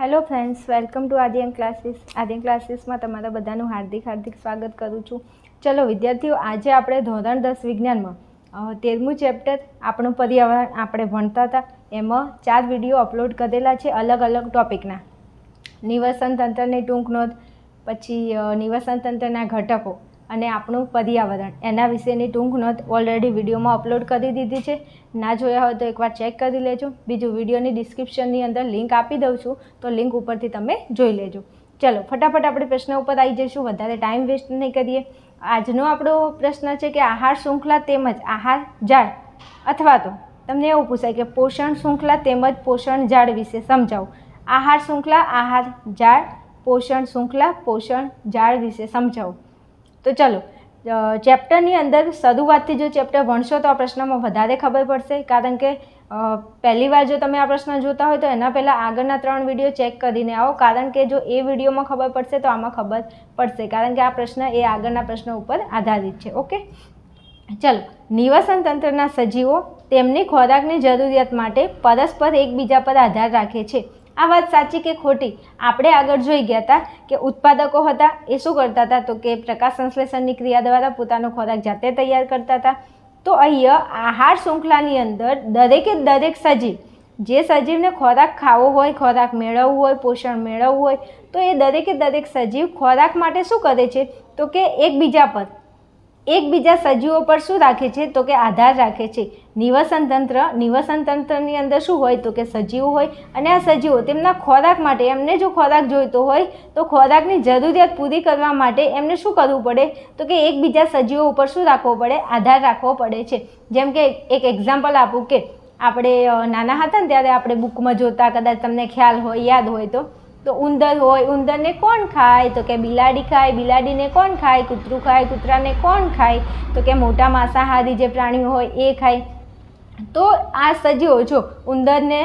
Hello friends welcome to Aadiyan classes Aadiyan ક્લાસીસમાં તમારા બધાનું હાર્દિક હાર્દિક સ્વાગત કરું છું. ચલો, વિદ્યાર્થીઓ, આજે આપણે ધોરણ દસ વિજ્ઞાનમાં તેરમું ચેપ્ટર આપણું પર્યાવરણ આપણે ભણતા હતા. એમાં ચાર વીડિયો અપલોડ કરેલા છે અલગ અલગ ટોપિકના. નિવસન તંત્રની ટૂંક નોંધ, પછી નિવસન તંત્રના ઘટકો. અને આપણું પર્યાવરણ. એના વિશેની ટૂંક નોંધ ઓલરેડી વિડીયોમાં અપલોડ કરી દીધી છે. ના જોયા હોય તો એકવાર ચેક કરી લેજો. બીજું વિડીયોની ડિસ્ક્રિપ્શનની અંદર લિંક આપી દઉં છું, તો લિંક ઉપરથી તમે જોઈ લેજો. ચલો, ફટાફટ આપણે પ્રશ્ન ઉપર આવી જઈશું. વધારે ટાઈમ વેસ્ટ નહીં કરીએ. આજનો આપણો પ્રશ્ન છે કે આહાર, શૃંખલા તેમજ આહાર જાળ. અથવા તો તમને એવું પૂછાય કે પોષણ, શૃંખલા તેમજ પોષણ જાળ વિશે સમજાવો. આહાર, શૃંખલા, આહાર, જાળ, પોષણ, શૃંખલા, પોષણ જાળ વિશે સમજાવો. તો ચલો ચેપ્ટરની અંદર શરૂઆતથી જો ચેપ્ટર ભણશો તો આ પ્રશ્નમાં વધારે ખબર પડશે. કારણ કે પહેલી વાર જો તમે આ પ્રશ્ન જોતા હોય તો એના પહેલાં આગળના ત્રણ વીડિયો ચેક કરીને આવો. કારણ કે જો એ વિડીયોમાં ખબર પડશે તો આમાં ખબર પડશે. કારણ કે આ પ્રશ્ન એ આગળના પ્રશ્ન ઉપર આધારિત છે. ઓકે? ચલો, નિવસન તંત્રના સજીવો તેમની ખોરાકની જરૂરિયાત માટે પરસ્પર એકબીજા પર આધાર રાખે છે. આ વાત સાચી કે ખોટી? આપણે આગળ જોઈ ગયા હતા કે ઉત્પાદકો હતા, એ શું કરતા હતા? તો કે પ્રકાશ સંશ્લેષણની ક્રિયા દ્વારા પોતાનો ખોરાક જાતે તૈયાર કરતા હતા. તો અહીંયા આહાર શૃંખલાની અંદર દરેકે દરેક સજીવ, જે સજીવને ખોરાક ખાવો હોય, ખોરાક મેળવવું હોય, પોષણ મેળવવું હોય, તો એ દરેકે દરેક સજીવ ખોરાક માટે શું કરે છે? તો કે એકબીજા પર. એકબીજા સજીવો પર શું રાખે છે? તો કે આધાર રાખે છે. નિવસન તંત્ર નિવસન તંત્રની અંદર શું હોય તો કે સજીવો હોય અને આ સજીવો તેમના ખોરાક માટે, એમને જો ખોરાક જોઈતો હોય તો ખોરાકની જરૂરિયાત પૂરી કરવા માટે એમને શું કરવું પડે? તો કે એકબીજા સજીવો ઉપર શું રાખવો પડે? આધાર રાખવો પડે છે. જેમ કે એક એક્ઝામ્પલ આપું કે આપણે નાના હતા ને ત્યારે આપણે બુકમાં જોતા, કદાચ તમને ખ્યાલ હોય, યાદ હોય તો. તો ઉંદર હોય, ઉંદરને કોણ ખાય? તો કે બિલાડી ખાય. બિલાડીને કોણ ખાય? કૂતરું ખાય? કૂતરાને કોણ ખાય? તો કે મોટા માંસાહારી જે પ્રાણીઓ હોય એ ખાય. તો આ સજીવો જો ઉંદરને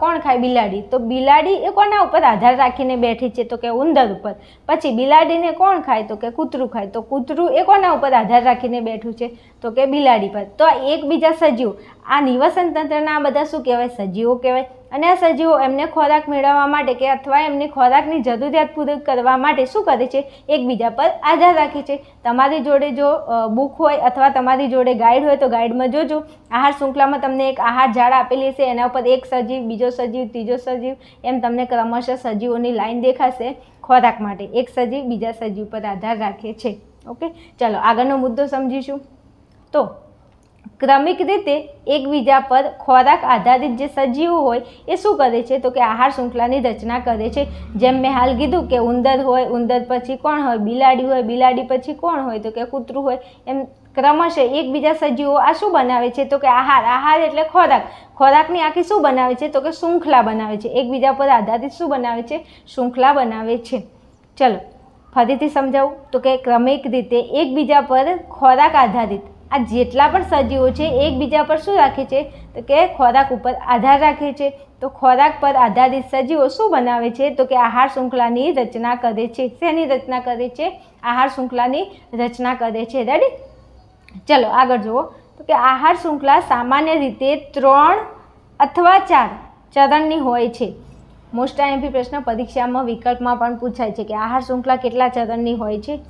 કોણ ખાય? બિલાડી. તો બિલાડી એ કોના ઉપર આધાર રાખીને બેઠી છે? તો કે ઉંદર ઉપર. પછી બિલાડીને કોણ ખાય? તો કે કૂતરું ખાય. તો કૂતરું એ કોના ઉપર આધાર રાખીને બેઠું છે? તો કે બિલાડી પર. તો એકબીજા સજીવ. આ નિવસન તંત્રના આ બધા શું કહેવાય? સજીવો કહેવાય. અને આ સજીવો એમને ખોરાક મેળવવા માટે કે અથવા એમની ખોરાકની જરૂરિયાત પૂરી કરવા માટે શું કરે છે? એકબીજા પર આધાર રાખે છે. તમારી જોડે જો બુક હોય અથવા તમારી જોડે ગાઈડ હોય તો ગાઈડમાં જોજો. આહાર શૃંખલામાં તમને એક આહાર ઝાડ આપેલી છે એના ઉપર એક સજીવ, બીજો સજીવ, ત્રીજો સજીવ એમ તમને ક્રમશઃ સજીવોની લાઈન દેખાશે ખોરાક માટે. એક સજીવ બીજા સજીવ પર આધાર રાખે છે. ઓકે? ચાલો આગળનો મુદ્દો સમજીશું. તો ક્રમિક રીતે એકબીજા પર ખોરાક આધારિત જે સજીવો હોય એ શું કરે છે? તો કે આહાર શૃંખલાની રચના કરે છે. જેમ મેં હાલ કીધું કે ઉંદર હોય, ઉંદર પછી કોણ હોય? બિલાડી હોય, બિલાડી પછી કોણ હોય? તો કે કૂતરું હોય. એમ ક્રમશઃ એકબીજા સજીવો આ શું બનાવે છે? તો કે આહાર. આહાર એટલે ખોરાક. ખોરાકની આખી શું બનાવે છે? તો કે શૃંખલા બનાવે છે. એકબીજા પર આધારિત શું બનાવે છે? શૃંખલા બનાવે છે. ચલો, ફરીથી સમજાવું. તો કે ક્રમિક રીતે એકબીજા પર ખોરાક આધારિત આ જેટલા પણ સજીવો છે, એકબીજા પર શું રાખે છે? તો કે ખોરાક ઉપર આધાર રાખે છે. તો ખોરાક પર આધારિત સજીવો શું બનાવે છે? તો કે આહાર શૃંખલાની રચના કરે છે. શેની રચના કરે છે? આહાર શૃંખલાની રચના કરે છે. રેડી ચલો, આગળ જુઓ. તો કે આહાર શૃંખલા સામાન્ય રીતે ત્રણ અથવા ચાર ચરણની હોય છે. મોસ્ટ આઈએમપી પ્રશ્ન પરીક્ષામાં વિકલ્પમાં પણ પૂછાય છે કે આહાર શૃંખલા કેટલા ચરણની હોય છે?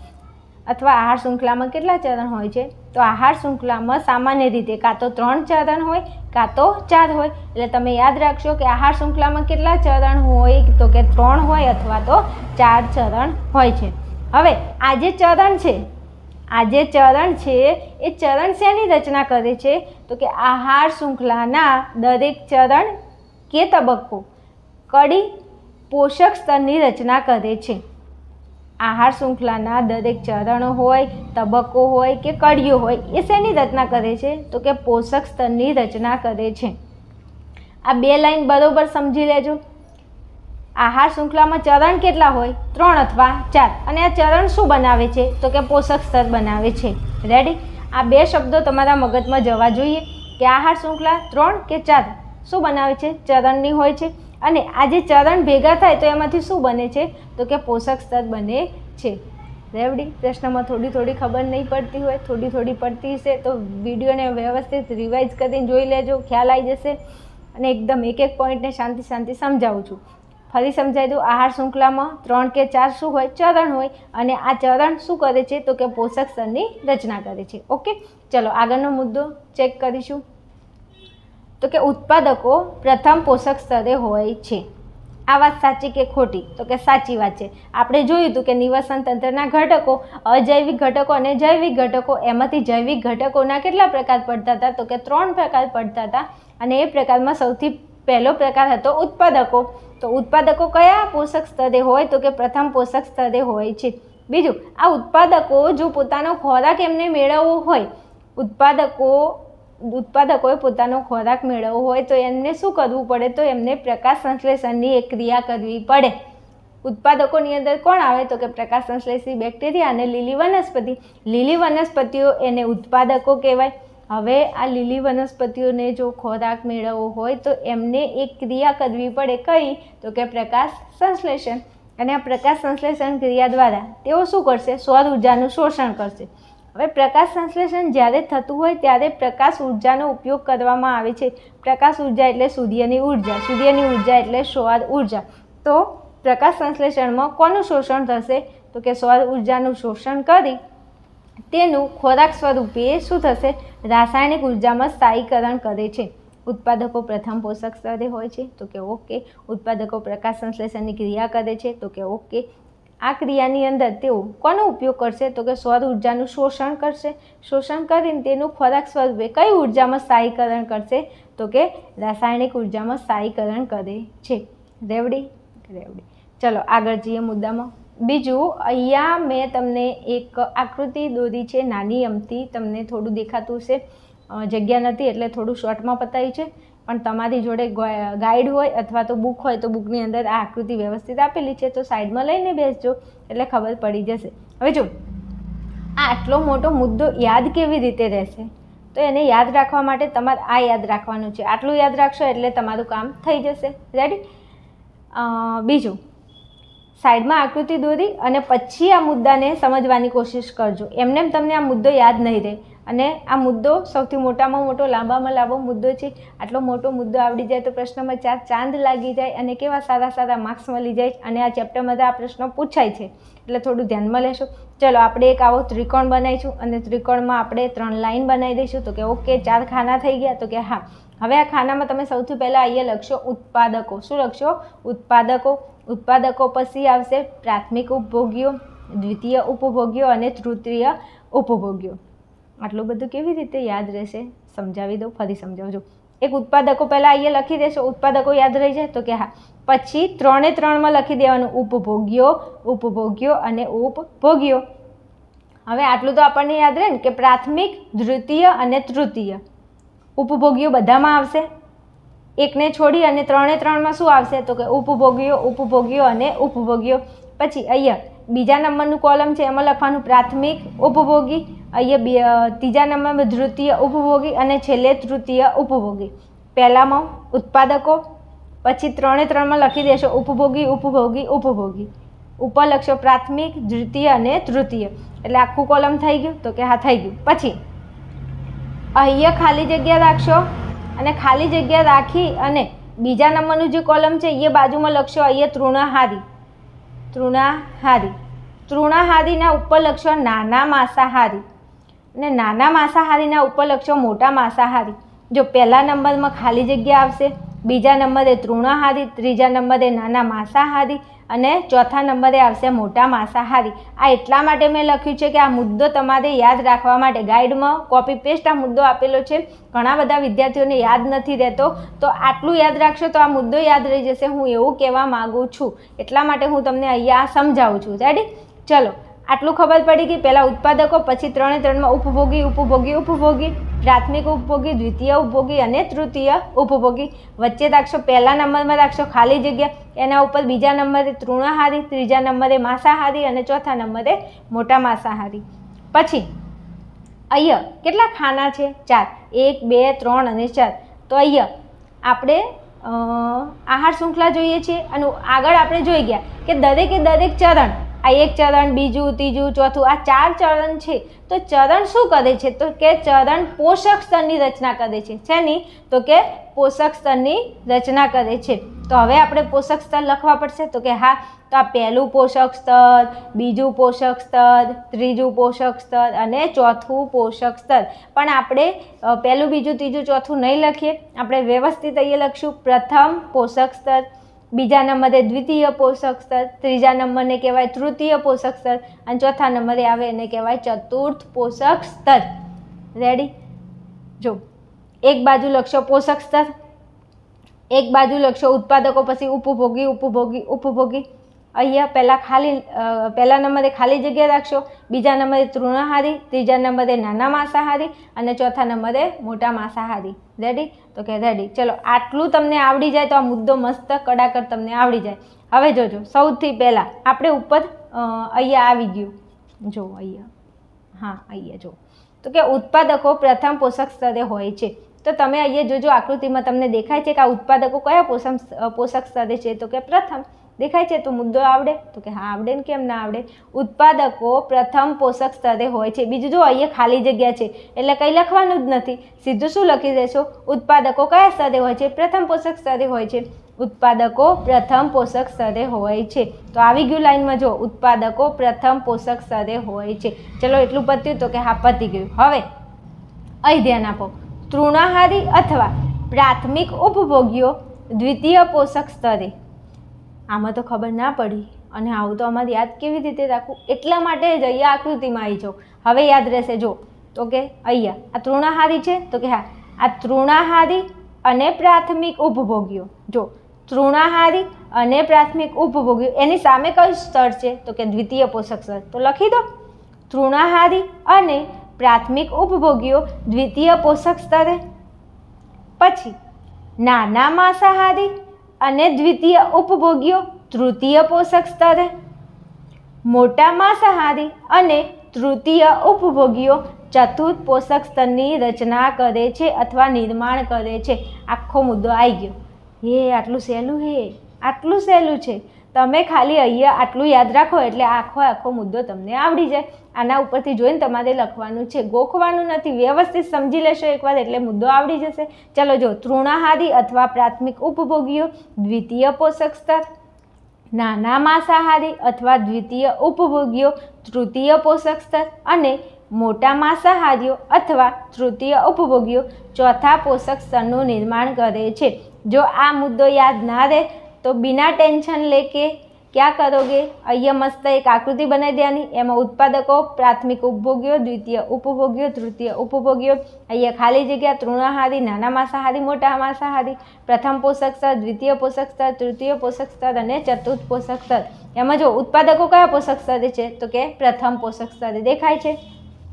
અથવા આહાર શૃંખલામાં કેટલા ચરણ હોય છે? તો આહાર શૃંખલામાં સામાન્ય રીતે કાં તો ત્રણ ચરણ હોય, કાં તો ચાર હોય. એટલે તમે યાદ રાખશો કે આહાર શૃંખલામાં કેટલા ચરણ હોય, તો કે ત્રણ હોય અથવા તો ચાર ચરણ હોય છે. હવે, આ જે ચરણ છે, આ જે ચરણ છે, એ ચરણ શેની રચના કરે છે? તો કે આહાર શૃંખલાના દરેક ચરણ કે તબક્કો કડી પોષક સ્તરની રચના કરે છે. આહાર શૃંખલાના દરેક ચરણો હોય, તબક્કો હોય કે કડીઓ હોય, એ શેની રચના કરે છે? તો કે પોષક સ્તરની રચના કરે છે. આ બે લાઈન બરાબર સમજી લેજો. આહાર શૃંખલામાં ચરણ કેટલા હોય? ત્રણ અથવા ચાર. અને આ ચરણ શું બનાવે છે? તો કે પોષક સ્તર બનાવે છે. રેડી આ બે શબ્દો તમારા મગજમાં જવા જોઈએ કે આહાર શૃંખલા ત્રણ કે ચાર? શું બનાવે છે? ચરણની હોય છે. અને આ જે ચરણ ભેગા થાય તો એમાંથી શું બને છે? તો કે પોષક સ્તર બને છે. રેવડી? પ્રશ્નમાં થોડી થોડી ખબર નહીં પડતી હોય, થોડી થોડી પડતી હશે તો વિડીયોને વ્યવસ્થિત રિવાઇઝ કરીને જોઈ લેજો, ખ્યાલ આવી જશે અને એકદમ એક એક પોઈન્ટને શાંતિ શાંતિ સમજાવું છું. ફરી સમજાવી દઉં, આહાર શૃંખલામાં ત્રણ કે ચાર શું હોય? ચરણ હોય અને આ ચરણ શું કરે છે? તો કે પોષક સ્તરની રચના કરે છે. ઓકે? ચલો, આગળનો મુદ્દો ચેક કરીશું. તો કે ઉત્પાદકો પ્રથમ પોષક સ્તરે હોય છે. આ વાત સાચી કે ખોટી? તો કે સાચી વાત છે. આપણે જોયું હતું કે નિવસન તંત્રના ઘટકો, અજૈવિક ઘટકો અને જૈવિક ઘટકો, એમાંથી જૈવિક ઘટકોના કેટલા પ્રકાર પડતા હતા? તો કે ત્રણ પ્રકાર પડતા હતા અને એ પ્રકારમાં સૌથી પહેલો પ્રકાર હતો ઉત્પાદકો. તો ઉત્પાદકો કયા પોષક સ્તરે હોય? તો કે પ્રથમ પોષક સ્તરે હોય છે. બીજું, આ ઉત્પાદકો જો પોતાનો ખોરાક એમને મેળવવો હોય, ઉત્પાદકો ઉત્પાદકોએ પોતાનો ખોરાક મેળવવો હોય તો એમને શું કરવું પડે? તો એમને પ્રકાશ સંશ્લેષણની એક ક્રિયા કરવી પડે. ઉત્પાદકોની અંદર કોણ આવે? તો કે પ્રકાશ સંશ્લેષી બેક્ટેરિયા અને લીલી વનસ્પતિ. લીલી વનસ્પતિઓ એને ઉત્પાદકો કહેવાય. હવે આ લીલી વનસ્પતિઓને જો ખોરાક મેળવવો હોય તો એમને એક ક્રિયા કરવી પડે. કઈ? તો કે પ્રકાશ સંશ્લેષણ. અને આ પ્રકાશ સંશ્લેષણ ક્રિયા દ્વારા તેઓ શું કરશે? સૌર ઉર્જાનું શોષણ કરશે. હવે પ્રકાશ સંશ્લેષણ જ્યારે થતું હોય ત્યારે પ્રકાશ ઉર્જાનો ઉપયોગ કરવામાં આવે છે. પ્રકાશ ઊર્જા એટલે સૂર્યની ઊર્જા સૂર્યની ઊર્જા એટલે સૌર ઊર્જા. તો પ્રકાશ સંશ્લેષણમાં કોનું શોષણ થશે? તો કે સૌર ઉર્જાનું શોષણ કરી તેનું ખોરાક સ્વરૂપે શું થશે? રાસાયણિક ઉર્જામાં સ્થાયીકરણ કરે છે. ઉત્પાદકો પ્રથમ પોષક સ્તરે હોય છે. તો કે ઓકે. ઉત્પાદકો પ્રકાશ સંશ્લેષણની ક્રિયા કરે છે. તો કે ઓકે. આ ક્રિયાની અંદર તેઓ કોનો ઉપયોગ કરશે? તો કે સૌર ઉર્જાનું શોષણ કરશે. શોષણ કરીને તેનું ખોરાક સ્વરૂપે કઈ ઉર્જામાં સ્થાયીકરણ કરશે? તો કે રાસાયણિક ઉર્જામાં સ્થાયીકરણ કરે છે. રેવડી? રેવડી. ચલો, આગળ જઈએ મુદ્દામાં. બીજું, અહીંયા મેં તમને એક આકૃતિ દોરી છે, નાની અમથી. તમને થોડું દેખાતું હશે. જગ્યા નથી, એટલે થોડું શોર્ટમાં પતાવી છે. પણ તમારી જોડે ગાઈડ હોય અથવા તો બુક હોય તો બુકની અંદર આ આકૃતિ વ્યવસ્થિત આપેલી છે, તો સાઈડમાં લઈને બેસજો, એટલે ખબર પડી જશે. હવે જો, આ આટલો મોટો મુદ્દો યાદ કેવી રીતે રહેશે? તો એને યાદ રાખવા માટે તમારે, આ યાદ રાખવાનું છે. આટલું યાદ રાખશો એટલે તમારું કામ થઈ જશે. રેડી બીજું, સાઈડમાં આકૃતિ દોરી અને પછી આ મુદ્દાને સમજવાની કોશિશ કરજો. એમને એમ તમને આ મુદ્દો યાદ નહીં રહે. અને આ મુદ્દો સૌથી મોટામાં મોટો, લાંબામાં લાંબો મુદ્દો છે. આટલો મોટો મુદ્દો આવડી જાય તો પ્રશ્નમાં ચાર ચાંદ લાગી જાય અને કેવા સારા સારા માર્ક્સ મળી જાય અને આ ચેપ્ટરમાં આ પ્રશ્નો પૂછાય છે. એટલે થોડું ધ્યાનમાં લેશો. ચલો, આપણે એક આવો ત્રિકોણ બનાવીશું અને ત્રિકોણમાં આપણે ત્રણ લાઈન બનાવી દઈશું. તો કે ઓકે, ચાર ખાના થઈ ગયા. તો કે હા, હવે આ ખાનામાં તમે સૌથી પહેલાં અહીંયા લખશો ઉત્પાદકો. શું લખશો? ઉત્પાદકો. ઉત્પાદકો પછી આવશે પ્રાથમિક ઉપભોગ્યો દ્વિતીય ઉપભોગ્યો અને તૃતીય ઉપભોગ્યો આટલું બધું કેવી રીતે યાદ રહેશે? સમજાવી દઉં ફરી સમજાવજો. એક ઉત્પાદકો પહેલાં અહીંયા લખી દેશો, ઉત્પાદકો યાદ રહી જાય તો કે હા. પછી ત્રણે ત્રણમાં લખી દેવાનું, ઉપભોગ્યો ઉપભોગ્યો અને ઉપભોગ્યો. હવે આટલું તો આપણને યાદ રહે ને કે પ્રાથમિક, દ્વિતીય અને તૃતીય. ઉપભોગ્યો બધામાં આવશે. એકને છોડી અને ત્રણે ત્રણમાં શું આવશે? તો કે ઉપભોગ્યો ઉપભોગ્યો અને ઉપભોગ્યો. પછી અહીંયા બીજા નંબરનું કોલમ છે, એમાં લખવાનું પ્રાથમિક, ઉપભોગી અહીંયા બે ત્રીજા નંબરમાં તૃતીય ઉપભોગી અને છેલ્લે તૃતીય ઉપભોગી. પહેલામાં ઉત્પાદકો, પછી ત્રણે ત્રણમાં લખી દેશો ઉપભોગી ઉપભોગી ઉપભોગી. ઉપર લખશો પ્રાથમિક, દ્વિતીય અને તૃતીય. એટલે આખું કોલમ થઈ ગયું? તો કે હા, થઈ ગયું. પછી અહીંયા ખાલી જગ્યા રાખશો અને ખાલી જગ્યા રાખી અને બીજા નંબરનું જે કોલમ છે એ બાજુમાં લખશો અહીંયા તૃણાહારી. તૃણાહારી. તૃણાહારીના ઉપર લખશો નાના માંસાહારી. અને નાના માંસાહારીના ઉપલક્ષો મોટા માંસાહારી. જો પહેલા નંબરમાં ખાલી જગ્યા આવશે, બીજા નંબરે તૃણાહારી, ત્રીજા નંબરે નાના માંસાહારી અને ચોથા નંબરે આવશે મોટા માંસાહારી. આ એટલા માટે મેં લખ્યું છે કે આ મુદ્દો તમારે યાદ રાખવા માટે ગાઈડમાં કોપી પેસ્ટ આ મુદ્દો આપેલો છે. ઘણા બધા વિદ્યાર્થીઓને યાદ નથી રહેતો, તો આટલું યાદ રાખશો તો આ મુદ્દો યાદ રહી જશે. હું એવું કહેવા માગું છું. એટલા માટે હું તમને અહીંયા સમજાવું છું. રેડી ચલો આટલું ખબર પડી કે પહેલાં ઉત્પાદકો પછી ત્રણે ત્રણમાં ઉપભોગી ઉપભોગી ઉપભોગી, પ્રાથમિક ઉપભોગી, દ્વિતીય ઉપભોગી અને તૃતીય ઉપભોગી. વચ્ચે રાખશો પહેલા નંબરમાં રાખશો ખાલી જગ્યા, એના ઉપર બીજા નંબરે તૃણાહારી, ત્રીજા નંબરે માંસાહારી અને ચોથા નંબરે મોટા માંસાહારી. પછી અહીંયા કેટલા ખાના છે? ચાર. એક, બે, ત્રણ અને ચાર. તો અહીંયા આપણે આહાર શૃંખલા જોઈએ છીએ અને આગળ આપણે જોઈ ગયા કે દરેકે દરેક ચરણ આ એક ચરણ, બીજું, ત્રીજું, ચોથું, આ ચાર ચરણ છે. તો ચરણ શું કરે છે? તો કે ચરણ પોષક સ્તરની રચના કરે છે. શેની તો કે પોષક સ્તરની રચના કરે છે. તો હવે આપણે પોષક સ્તર લખવા પડશે. તો કે હા, તો આ પહેલું પોષક સ્તર, બીજું પોષક સ્તર, ત્રીજું પોષક સ્તર અને ચોથું પોષક સ્તર. પણ આપણે પહેલું, બીજું, ત્રીજું, ચોથું નહીં લખીએ. આપણે વ્યવસ્થિત અહીંયા લખશું. પ્રથમ પોષક સ્તર બીજા નંબરે દ્વિતીય પોષક સ્તર, ત્રીજા નંબરને કહેવાય તૃતીય પોષક સ્તર, અને ચોથા નંબરે આવે એને કહેવાય ચતુર્થ પોષક સ્તર. રેડી જો, એક બાજુ લખશો પોષક સ્તર, એક બાજુ લખશો ઉત્પાદકો પછી ઉપભોગી ઉપભોગી ઉપભોગી. અહીંયા પહેલાં ખાલી પહેલા નંબરે ખાલી જગ્યા રાખશો. બીજા નંબરે તૃણાહારી, ત્રીજા નંબરે નાના માંસાહારી અને ચોથા નંબરે મોટા માંસાહારી. રેડી તો કે રેડી ચલો, આટલું તમને આવડી જાય તો આ મુદ્દો મસ્ત કડાકર તમને આવડી જાય. હવે જોજો, સૌથી પહેલાં આપણે ઉપર અહીંયા આવી ગયું. જો, અહીંયા. હા, અહીંયા જો. તો કે ઉત્પાદકો પ્રથમ પોષક સ્તરે હોય છે. તો તમે અહીંયા જોજો, આકૃતિમાં તમને દેખાય છે કે આ ઉત્પાદકો કયા પોષક પોષક સ્તરે છે. તો કે પ્રથમ દેખાય છે? તો મુદ્દો આવડે? તો કે હા, આવડે ને કેમ ના આવડે? ઉત્પાદકો પ્રથમ પોષક સ્તરે હોય છે. બીજું જો અહીંયા ખાલી જગ્યા છે, એટલે કંઈ લખવાનું જ નથી. સીધું શું લખી દેશો? ઉત્પાદકો કયા સ્તરે હોય છે? પ્રથમ પોષક સ્તરે હોય છે. ઉત્પાદકો પ્રથમ પોષક સ્તરે હોય છે. તો આવી ગયું લાઈનમાં જો, ઉત્પાદકો પ્રથમ પોષક સ્તરે હોય છે. ચલો, એટલું પત્યું તો કે હા, પતી ગયું. હવે, અહીં ધ્યાન આપો. તૃણાહારી અથવા પ્રાથમિક ઉપભોગીઓ દ્વિતીય પોષક સ્તરે આમાં તો ખબર ના પડી. અને આવું તો અમારે યાદ કેવી રીતે રાખવું એટલા માટે જ અહીંયા આકૃતિમાં આવી જાઓ હવે યાદ રહેશે, જો. તો કે અહીંયા, આ તૃણાહારી છે? તો કે હા. આ તૃણાહારી અને પ્રાથમિક ઉપભોગ્યો જો, તૃણાહારી અને પ્રાથમિક ઉપભોગીઓ. એની સામે કયું સ્તર છે? તો કે દ્વિતીય પોષક સ્તર. તો લખી દો. તૃણાહારી અને પ્રાથમિક ઉપભોગ્યો દ્વિતીય પોષક સ્તરે. પછી, નાના માંસાહારી અને દ્વિતીય ઉપભોગીઓ તૃતીય પોષક સ્તરે. મોટા માંસાહારી અને તૃતીય ઉપભોગીઓ ચતુર્થ પોષક સ્તરની રચના કરે છે અથવા નિર્માણ કરે છે. આખો મુદ્દો આવી ગયો. હે, આટલું સહેલું હે? આટલું સહેલું છે. તમે ખાલી અહીંયા આટલું યાદ રાખો એટલે આખો આખો મુદ્દો તમને આવડી જાય. આના ઉપરથી જોઈને તમારે લખવાનું છે, ગોખવાનું નથી, વ્યવસ્થિત સમજી લેશો એકવાર એટલે મુદ્દો આવડી જશે. ચલો જો, તૃણાહારી અથવા પ્રાથમિક ઉપભોગીઓ, દ્વિતીય પોષક સ્તર, નાના માંસાહારી અથવા દ્વિતીય ઉપભોગીઓ, તૃતીય પોષક સ્તર અને મોટા માંસાહારીઓ અથવા તૃતીય ઉપભોગીઓ ચોથા પોષક સ્તરનું નિર્માણ કરે છે. જો આ મુદ્દો યાદ ના રહે તો બિના ટેન્શન લેકે ક્યાં કરોગે? અહીંયા મસ્ત એક આકૃતિ બનાવી દેવાની. એમાં ઉત્પાદકો, પ્રાથમિક ઉપભોગ્યો દ્વિતીય ઉપભોગીઓ, તૃતીય ઉપભોગ્યો અહીંયા ખાલી જગ્યા તૃણાહારી, નાના માંસાહારી, મોટા માંસાહારી, પ્રથમ પોષક સ્તર, દ્વિતીય પોષક સ્તર, તૃતીય પોષક સ્તર અને ચતુર્થ પોષક સ્તર. એમાં જો ઉત્પાદકો કયા પોષક સ્તરે છે? તો કે પ્રથમ પોષક સ્તરે દેખાય છે.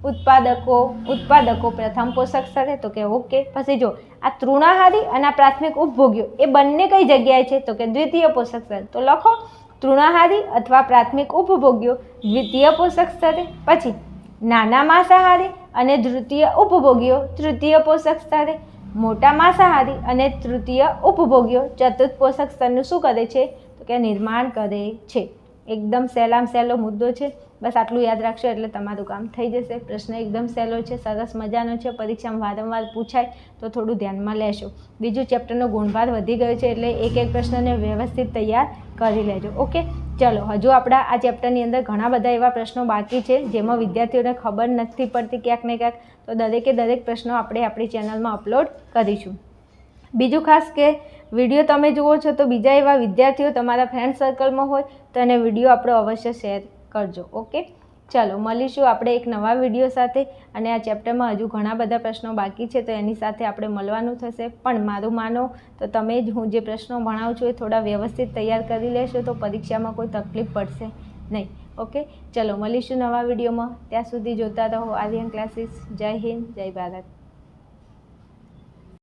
ઉત્પાદકો ઉત્પાદકો પ્રથમ પોષક સ્તરે તો કે ઓકે, પછી જો આ તૃણાહારી અને આ પ્રાથમિક ઉપભોગ્યો એ બંને કઈ જગ્યાએ છે? તો કે દ્વિતીય પોષક સ્તર તો લખો, તૃણાહારી અથવા પ્રાથમિક ઉપભોગ્યો દ્વિતીય પોષક સ્તરે પછી નાના માંસાહારી અને તૃતીય ઉપભોગીઓ તૃતીય પોષક સ્તરે મોટા માંસાહારી અને તૃતીય ઉપભોગીઓ ચતુર્થ પોષક સ્તરનું શું કરે છે? તો કે નિર્માણ કરે છે. એકદમ સહેલામ સહેલો મુદ્દો છે. બસ આટલું યાદ રાખશો એટલે તમારું કામ થઈ જશે. પ્રશ્ન એકદમ સહેલો છે, સરસ મજાનો છે. પરીક્ષામાં વારંવાર પૂછાય તો થોડું ધ્યાનમાં લેશો. બીજું ચેપ્ટરનો ગુણભાર વધી ગયો છે એટલે એક એક પ્રશ્નને વ્યવસ્થિત તૈયાર કરી લેજો. ઓકે? ચલો, હજુ આપણા આ ચેપ્ટરની અંદર ઘણા બધા એવા પ્રશ્નો બાકી છે, જેમાં વિદ્યાર્થીઓને ખબર નથી પડતી ક્યાંક ને ક્યાંક. તો દરેકે દરેક પ્રશ્નો આપણે આપણી ચેનલમાં અપલોડ કરીશું. બીજું ખાસ કે વીડિયો તમે જુઓ છો તો બીજા એવા વિદ્યાર્થીઓ તમારા ફ્રેન્ડ સર્કલમાં હોય તો એને વીડિયો આપણો અવશ્ય શેર કરજો ઓકે ચાલો, મળીશું આપણે એક નવા વીડિયો સાથે અને આ ચેપ્ટરમાં હજુ ઘણા બધા પ્રશ્નો બાકી છે તો એની સાથે આપણે મળવાનું થશે. પણ મારું માનો તો તમે જ હું જે પ્રશ્નો ભણાવું છું એ થોડા વ્યવસ્થિત તૈયાર કરી લેશો તો પરીક્ષામાં કોઈ તકલીફ પડશે નહીં ઓકે ચલો, મળીશું નવા વિડીયોમાં. ત્યાં સુધી જોતા રહો. આર્યન ક્લાસીસ જય હિન્દ, જય ભારત.